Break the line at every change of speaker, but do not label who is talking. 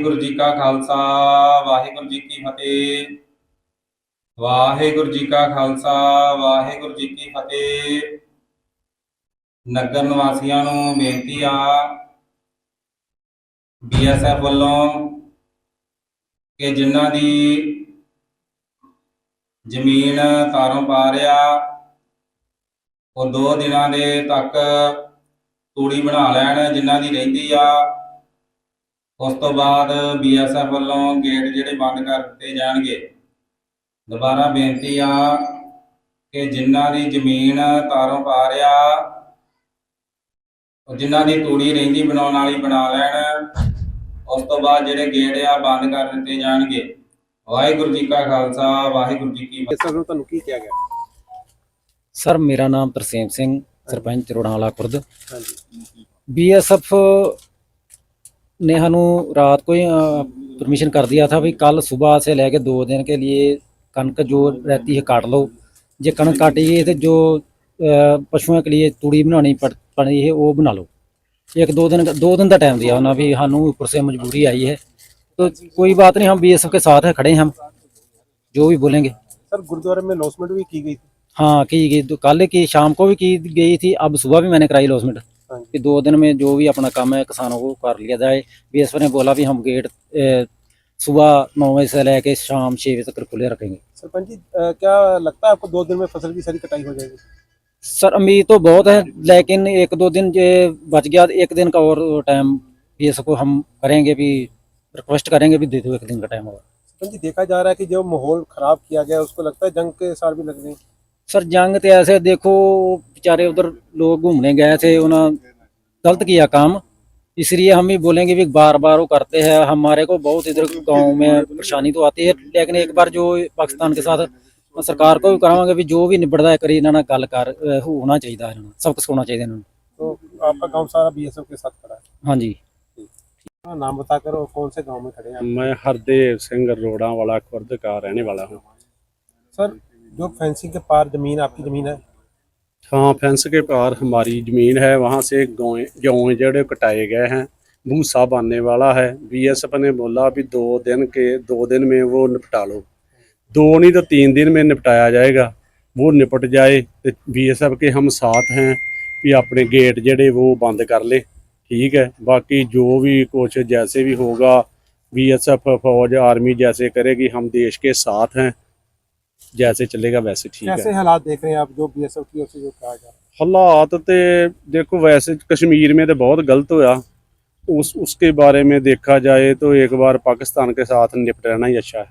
ਵਾਹਿਗੁਰੂ ਜੀ ਕਾ ਖਾਲਸਾ, ਵਾਹਿਗੁਰੂ ਜੀ ਕੀ ਫਤਿਹ। ਵਾਹਿਗੁਰੂ ਜੀ ਕਾ ਖਾਲਸਾ, ਵਾਹਿਗੁਰੂ ਜੀ ਕੀ ਫਤਿਹ। ਨਗਰ ਨਿਵਾਸੀਆਂ ਨੂੰ ਬੇਨਤੀ ਆ ਬੀਐਸਐਫ ਵੱਲੋਂ ਕਿ ਜਿਨ੍ਹਾਂ ਦੀ ਜ਼ਮੀਨ ਤਾਰੋਂ ਪਾ ਰਿਆ ਉਹ ਦੋ ਦਿਨਾਂ ਦੇ ਤੱਕ ਤੂੜੀ ਬਣਾ ਲੈਣ ਜਿਨ੍ਹਾਂ ਦੀ ਰਹਿੰਦੀ ਆ। ਉਸ ਤੋਂ ਬਾਅਦ ਬੀਐਸਐਫ ਵੱਲੋਂ ਗੇਟ ਜਿਹੜੇ ਬੰਦ ਕਰ ਦਿੱਤੇ ਜਾਣਗੇ। ਦੁਬਾਰਾ ਬੇਨਤੀ ਆ ਕਿ ਜਿਨ੍ਹਾਂ ਦੀ ਜ਼ਮੀਨ ਤਾਰੋਂ ਪਾਰ ਆ ਜਿਨ੍ਹਾਂ ਦੀ ਤੂੜੀ ਰਹਿੰਦੀ ਬਣਾਉਣ ਵਾਲੀ ਬਣਾ ਲੈਣ ਉਸ ਤੋਂ ਬਾਅਦ ਜਿਹੜੇ ਗੇਟ ਆ ਬੰਦ ਕਰ ਦਿੱਤੇ ਜਾਣਗੇ। ਵਾਹਿਗੁਰੂ ਜੀ ਕਾ ਖਾਲਸਾ ਵਾਹਿਗੁਰੂ ਜੀ ਕੀ ਫਤਿਹ।
ਸਰ ਤੁਹਾਨੂੰ ਕੀ ਕਿਹਾ ਗਿਆ?
ਸਰ ਮੇਰਾ ਨਾਮ ਤਰਸੇਮ ਸਿੰਘ ਸਰਪੰਚ ਰੋੜਾਂਵਾਲਾ ਖੁਰਦ।
ਹਾਂਜੀ।
ਬੀਐਸਐਫ ने हनु रात को ही परमिशन कर दिया था भाई कल सुबह से लेके दो दिन के लिए कणक जो रहती है काट लो जे कणक काटी है तो जो अ, पशुओं के लिए तूड़ी बनानी पड़ पड़ी है वो बना लो एक दो दिन दो दिन का टाइम दिया उन्होंने भी हनु ऊपर से मजबूरी आई है तो कोई बात नहीं हम बीएसएफ के साथ है खड़े हैं हम जो भी बोलेंगे
सर गुरुद्वारे में लॉसमेंट भी की गई थी
हाँ की गई तो कल की शाम को भी की गई थी अब सुबह भी मैंने कराई लॉसमेंट
हाँ
कि दो दिन में जो भी अपना काम है किसानों को कर लिया जाए बीएसएफ ने बोला भी हम गेट अ, सुबह नौ बजे से लेके शाम छः बजे तक खुले रखेंगे
सरपंच जी अ, क्या लगता है आपको दो दिन में फसल की सारी कटाई हो जाएगी
सर उम्मीद तो बहुत है लेकिन एक दो दिन जे बच गया तो एक दिन का और टाइम बीएसएफ को हम करेंगे भी रिक्वेस्ट करेंगे भी दे दो एक दिन का टाइम और
सरपंच जी देखा जा रहा है कि जो माहौल खराब किया गया उसको लगता है जंग के सार भी लग गई
सर जंग तो ऐसे देखो बेचारे उधर लोग घूमने गए थे उन्होंने गलत किया काम इसलिए हम भी बोलेंगे भी बार बार वो करते हैं हमारे को बहुत इधर गांव में परेशानी तो आती है लेकिन एक बार जो पाकिस्तान के साथ सरकार को भी करावांगे भी जो भी निबड़दा है करी इन्होंने ਨਾਲ ਗੱਲ ਕਰ ਅਹ ਹੋਣਾ ਚਾਹੀਦਾ ਇਹਨਾਂ ਨੂੰ ਸਭ ਕੁਝ ਹੋਣਾ ਚਾਹੀਦਾ ਇਹਨਾਂ ਨੂੰ
तो आपका गांव सारा बीएसएफ के साथ खड़ा है
ਹਾਂਜੀ
अपना नाम बताकर और कौन से गांव में खड़े हैं आप?
मैं हरदेव सिंह रोड़ा वाला खुर्द का रहने वाला हूँ
सर जो फेंसिंग के पार ज़मीन, आपकी ज़मीन है?
हाँ फेंस के पार हमारी ज़मीन है, वहाँ से गेहूँ जड़े कटाए गए हैं, भूसा बनने वाला है। बीएसएफ ने बोला भी दो दिन के, दो दिन में वो निपटा लो। दो नहीं तो तीन दिन में निपटाया जाएगा। वो निपट जाए तो बीएसएफ के हम साथ हैं कि अपने गेट जड़े वो बंद कर ले। ठीक है, बाकी जो भी कुछ जैसे भी होगा बीएसएफ फौज आर्मी जैसे करेगी, हम देश के साथ हैं। जैसे चलेगा वैसे ठीक है
कैसे हालात देख रहे हैं आप जो बीएसएफ की ओर से जो कहा जा रहा है
ਹਾਲਾਤ ਤੇ ਦੇਖੋ वैसे कश्मीर में तो बहुत गलत हुआ उस उसके बारे में देखा जाए तो एक बार पाकिस्तान के साथ निपट रहना ही अच्छा है